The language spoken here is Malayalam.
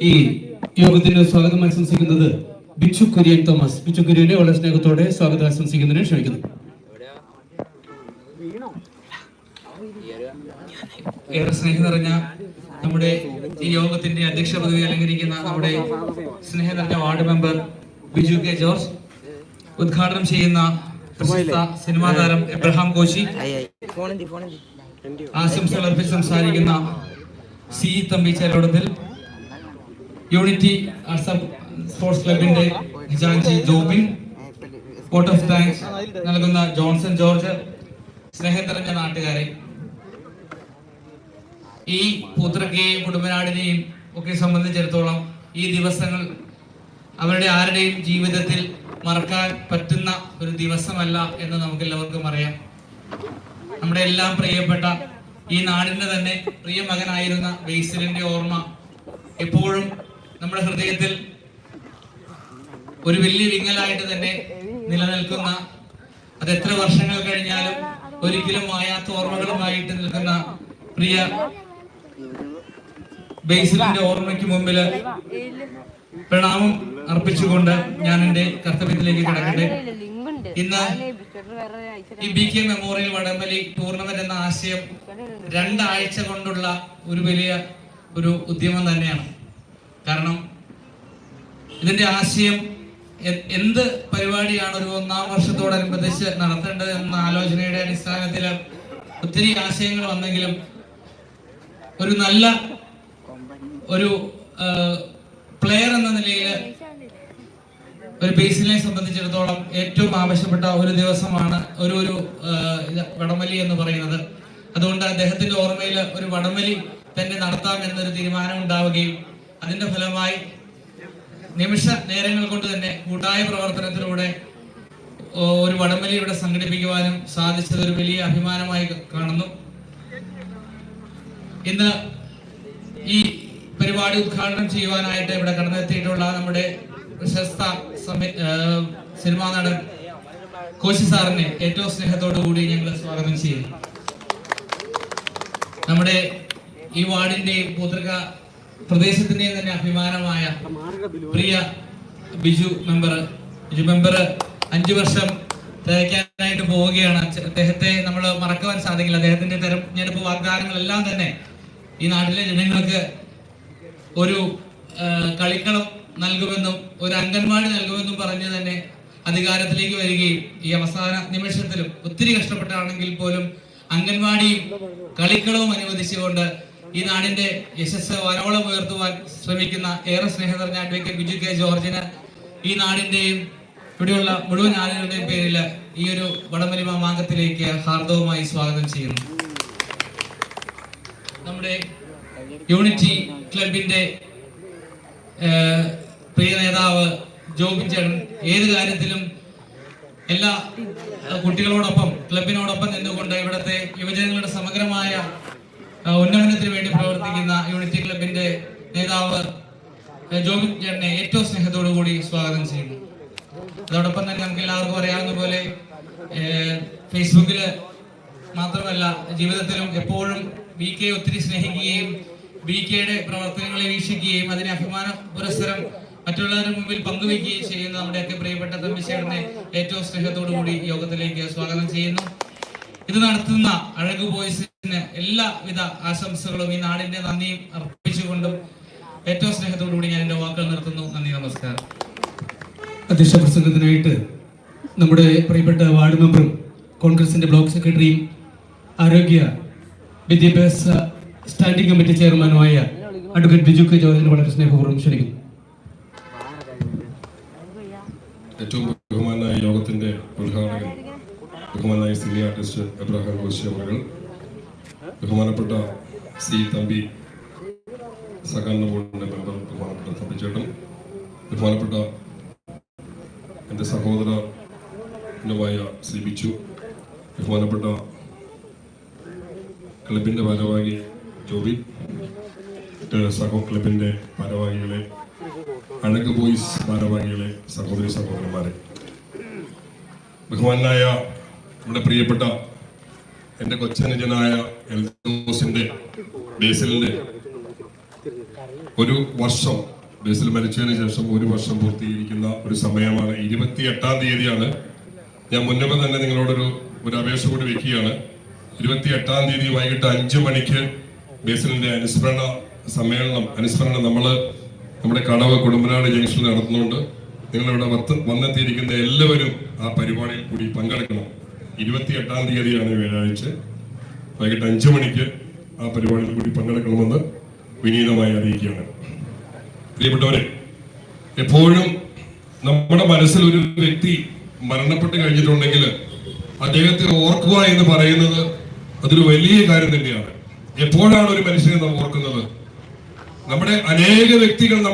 ഈ യോഗത്തിന് സ്വാഗതം ആശംസിക്കുന്നത് ബിച്ചു കുര്യൻ തോമസ്. ബിച്ചു കുര്യനെ വളരെ സ്നേഹത്തോടെ സ്വാഗതം ആശംസിക്കുന്നതിന് ക്ഷണിക്കുന്നു. ഏറെ സ്നേഹം നിറഞ്ഞ നമ്മുടെ ഈ യോഗത്തിന്റെ അധ്യക്ഷ പദവി അലങ്കരിക്കുന്ന നമ്മുടെ സ്നേഹം നിറഞ്ഞ ward member Biju K George. ഉദ്ഘാടനം ചെയ്യുന്ന പ്രശസ്ത സിനിമാ താരം എബ്രഹാം കോശി. ആശംസകൾ അർപ്പിച്ച് സംസാരിക്കുന്ന C Thampi Cherodathil unity sports ക്ലബിന്റെ ഖജാൻജി ജോബിൻ വോട്ട് ഓഫ് താങ്ക്സ് നൽകുന്ന ജോൺസൺ ജോർജ് സ്നേഹം തെളിഞ്ഞ നാട്ടുകാരെ. ഈ പൂത്രക്കയെയും കുടുംബനാടിനെയും ഒക്കെ സംബന്ധിച്ചിടത്തോളം ഈ ദിവസങ്ങൾ അവരുടെ ആരുടെയും ജീവിതത്തിൽ മറക്കാൻ പറ്റുന്ന ഒരു ദിവസമല്ല എന്ന് നമുക്ക് എല്ലാവർക്കും അറിയാം. നമ്മുടെ എല്ലാം പ്രിയപ്പെട്ട ഈ നാടിന്റെ തന്നെ പ്രിയ മകനായിരുന്ന ബേസിലിന്റെ ഓർമ്മ എപ്പോഴും നമ്മുടെ ഹൃദയത്തിൽ ഒരു വലിയ വിങ്ങലായിട്ട് തന്നെ നിലനിൽക്കുന്ന അത് എത്ര വർഷങ്ങൾ കഴിഞ്ഞാലും ഒരിക്കലും മായാത്ത ഓർമ്മകളുമായിട്ട് നിൽക്കുന്ന പ്രിയ ബേസിലിന്റെ ഓർമ്മയ്ക്ക് മുമ്പിൽ പ്രണാമം അർപ്പിച്ചുകൊണ്ട് ഞാൻ എന്റെ കർത്തവ്യത്തിലേക്ക് കിടക്കട്ടെ. ഇന്ന് ഈ ബി കെ മെമ്മോറിയൽ വടംവലി ടൂർണമെന്റ് എന്ന ആശയം രണ്ടാഴ്ച കൊണ്ടുള്ള ഒരു വലിയ ഒരു ഉദ്യമം തന്നെയാണ്. കാരണം ഇതിന്റെ ആശയം എന്ത് പരിപാടിയാണ് ഒരു ഒന്നാം വർഷത്തോടനുബന്ധിച്ച് നടത്തേണ്ടത് എന്ന ആലോചനയുടെ അടിസ്ഥാനത്തിൽ ഒത്തിരി ആശയങ്ങൾ വന്നെങ്കിലും ഒരു നല്ല ഒരു പ്ലെയർ എന്ന നിലയിൽ ഒരു ബേസിനെ സംബന്ധിച്ചിടത്തോളം ഏറ്റവും ആവശ്യപ്പെട്ട ഒരു ദിവസമാണ് ഒരു ഒരു വടംവലി എന്ന് പറയുന്നത്. അതുകൊണ്ട് അദ്ദേഹത്തിന്റെ ഓർമ്മയിൽ ഒരു വടംവലി തന്നെ നടത്താം എന്നൊരു തീരുമാനം ഉണ്ടാവുകയും അതിന്റെ ഫലമായി നിമിഷ നേരങ്ങൾ കൊണ്ട് തന്നെ കൂട്ടായ പ്രവർത്തനത്തിലൂടെ ഒരു വടംവലി ഇവിടെ സംഘടിപ്പിക്കുവാനും സാധിച്ചത് ഒരു വലിയ അഭിമാനമായി കാണുന്നു. ഇന്ന് ഈ പരിപാടി ഉദ്ഘാടനം ചെയ്യുവാനായിട്ട് ഇവിടെ കടന്നെത്തിയിട്ടുള്ള നമ്മുടെ പ്രശസ്ത സിനിമാ നടൻ കോശി സാറിനെ ഏറ്റവും സ്നേഹത്തോടു കൂടി ഞങ്ങൾ സ്വാഗതം ചെയ്യുന്നു. നമ്മുടെ ഈ വാർഡിന്റെയും പൂതൃക പ്രദേശത്തിന്റെയും തന്നെ അഭിമാനമായ പ്രിയ ബിജു മെമ്പർ. ബിജു മെമ്പർ അഞ്ചു വർഷം തികയ്ക്കാനായിട്ട് പോവുകയാണ്. അദ്ദേഹത്തെ നമ്മൾ മറക്കുവാൻ സാധിക്കില്ല. അദ്ദേഹത്തിന്റെ തെരഞ്ഞെടുപ്പ് വാഗ്ദാനങ്ങളെല്ലാം തന്നെ ഈ നാട്ടിലെ ജനങ്ങൾക്ക് ഒരു കളിക്കളം നൽകുമെന്നും ഒരു അംഗൻവാടി നൽകുമെന്നും പറഞ്ഞ് തന്നെ അധികാരത്തിലേക്ക് വരികയും ഈ അവസാന നിമിഷത്തിലും ഒത്തിരി കഷ്ടപ്പെട്ടാണെങ്കിൽ പോലും അംഗൻവാടിയും കളിക്കളവും അനുവദിച്ചുകൊണ്ട് ഈ നാടിന്റെ യശസ് വരോളം ഉയർത്തുവാൻ ശ്രമിക്കുന്ന ഏറെ സ്നേഹം അഡ്വക്കേറ്റ് ബിജു കെ ജോർജിന് ഈ നാടിന്റെയും ഇവിടെയുള്ള മുഴുവൻ ആളുകളുടെയും പേരിൽ ഈ ഒരു വടമലിമ മാർഗത്തിലേക്ക് ഹാർദവുമായി സ്വാഗതം ചെയ്യുന്നു. നമ്മുടെ യൂണിറ്റി ക്ലബിന്റെ പ്രിയ നേതാവ് ജോബിൻ ചേട്ടൻ ഏത് കാര്യത്തിലും എല്ലാ കുട്ടികളോടൊപ്പം ക്ലബിനോടൊപ്പം നിന്നുകൊണ്ട് ഇവിടുത്തെ യുവജനങ്ങളുടെ സമഗ്രമായ ഉന്നമനത്തിന് വേണ്ടി പ്രവർത്തിക്കുന്ന യൂണിറ്റി ക്ലബിന്റെ നേതാവ് ജോമി ചേട്ടനെ ഏറ്റവും സ്നേഹത്തോടു കൂടി സ്വാഗതം ചെയ്യുന്നു. അതോടൊപ്പം തന്നെ നമുക്ക് എല്ലാവർക്കും അറിയാവുന്ന പോലെ ഫേസ്ബുക്കിൽ മാത്രമല്ല ജീവിതത്തിലും എപ്പോഴും ബി കെ ഒത്തിരി സ്നേഹിക്കുകയും ബി കെയുടെ പ്രവർത്തനങ്ങളെ വീക്ഷിക്കുകയും അതിനെ അഭിമാന പുരസ്സരം മറ്റുള്ളവരുടെ മുമ്പിൽ പങ്കുവെക്കുകയും ചെയ്യുന്ന നമ്മുടെയൊക്കെ പ്രിയപ്പെട്ട തമ്പിശേടനെ ഏറ്റവും സ്നേഹത്തോടു കൂടി യോഗത്തിലേക്ക് സ്വാഗതം ചെയ്യുന്നു. ഇത് നടത്തുന്ന അഴക് ബോയ്സിന് എല്ലാവിധ ആശംസകളും ഈ നാടിന്റെ നന്ദിയും അർപ്പിച്ചുകൊണ്ടും ഏറ്റവും സ്നേഹത്തോടുകൂടി ഞാൻ എന്റെ വാക്കുകൾ നിർത്തുന്നു. നന്ദി നമസ്കാരം. അധ്യക്ഷ പ്രസംഗത്തിനായിട്ട് നമ്മുടെ പ്രിയപ്പെട്ട വാർഡ് മെമ്പറും കോൺഗ്രസിന്റെ ബ്ലോക്ക് സെക്രട്ടറിയും ആരോഗ്യ വിദ്യാഭ്യാസ സ്റ്റാൻഡിംഗ് കമ്മിറ്റി ചെയർമാനുമായ അഡ്വക്കേറ്റ് ബിജു കെ ജോർജിനെ വളരെ സ്നേഹപൂർവം ക്ഷണിക്കുന്നു. ഏറ്റവും ബഹുമാനായ യോഗത്തിന്റെ ഉദ്ഘാടകൻ ബഹുമാനായ സിനി ആർട്ടിസ്റ്റ് എബ്രഹാം കോശി ബഹുമാനപ്പെട്ട സി തമ്പി സഹകരണ ബോർഡിന്റെ മെമ്പർ ബഹുമാനപ്പെട്ട തമ്പി ചേട്ടൻ ബഹുമാനപ്പെട്ട എന്റെ സഹോദരനുമായ ശ്രീ ബിച്ചു ബഹുമാനപ്പെട്ട ക്ലബിന്റെ ഭാരവാഹി ജോബി സഹോ ക്ലബിന്റെ ഭാരവാഹികളെ അഴക് ബോയ്സ് ഭാരവാഹികളെ സഹോദരി സഹോദരന്മാരെ. ബഹുമാനായ നമ്മുടെ പ്രിയപ്പെട്ട എന്റെ കൊച്ചനുജനായ എൽദോസിന്റെ ബേസിലിന്റെ ഒരു വർഷം ബേസിൽ മരിച്ചതിന് ശേഷം ഒരു വർഷം പൂർത്തീകരിക്കുന്ന ഒരു സമയമാണ്. ഇരുപത്തി എട്ടാം തീയതിയാണ്. ഞാൻ മുന്നമേ തന്നെ നിങ്ങളോടൊരു ഒരു അപേക്ഷ കൂടി വെക്കുകയാണ്. ഇരുപത്തി എട്ടാം തീയതി വൈകിട്ട് അഞ്ചു മണിക്ക് ബേസിലിന്റെ അനുസ്മരണ സമ്മേളനം അനുസ്മരണം നമ്മൾ നമ്മുടെ കടവ് കുടുംബനാട് ജംഗ്ഷനിൽ നടത്തുന്നുണ്ട്. നിങ്ങളിവിടെ വന്നെത്തിയിരിക്കുന്ന എല്ലാവരും ആ പരിപാടിയിൽ കൂടി പങ്കെടുക്കണം. ഇരുപത്തി എട്ടാം തീയതിയാണ് വ്യാഴാഴ്ച. വൈകിട്ട് അഞ്ചു മണിക്ക് ആ പരിപാടിയിൽ കൂടി പങ്കെടുക്കണമെന്ന് വിനീതമായി അറിയിക്കുകയാണ്. പ്രിയപ്പെട്ടവരെ എപ്പോഴും നമ്മുടെ മനസ്സിൽ ഒരു വ്യക്തി മരണപ്പെട്ട് കഴിഞ്ഞിട്ടുണ്ടെങ്കിൽ അദ്ദേഹത്തെ ഓർക്കുക എന്ന് പറയുന്നത് അതൊരു വലിയ കാര്യം തന്നെയാണ്. എപ്പോഴാണ് ഒരു മനുഷ്യനെ നാം ഓർക്കുന്നത്? നമ്മുടെ അനേക വ്യക്തികൾ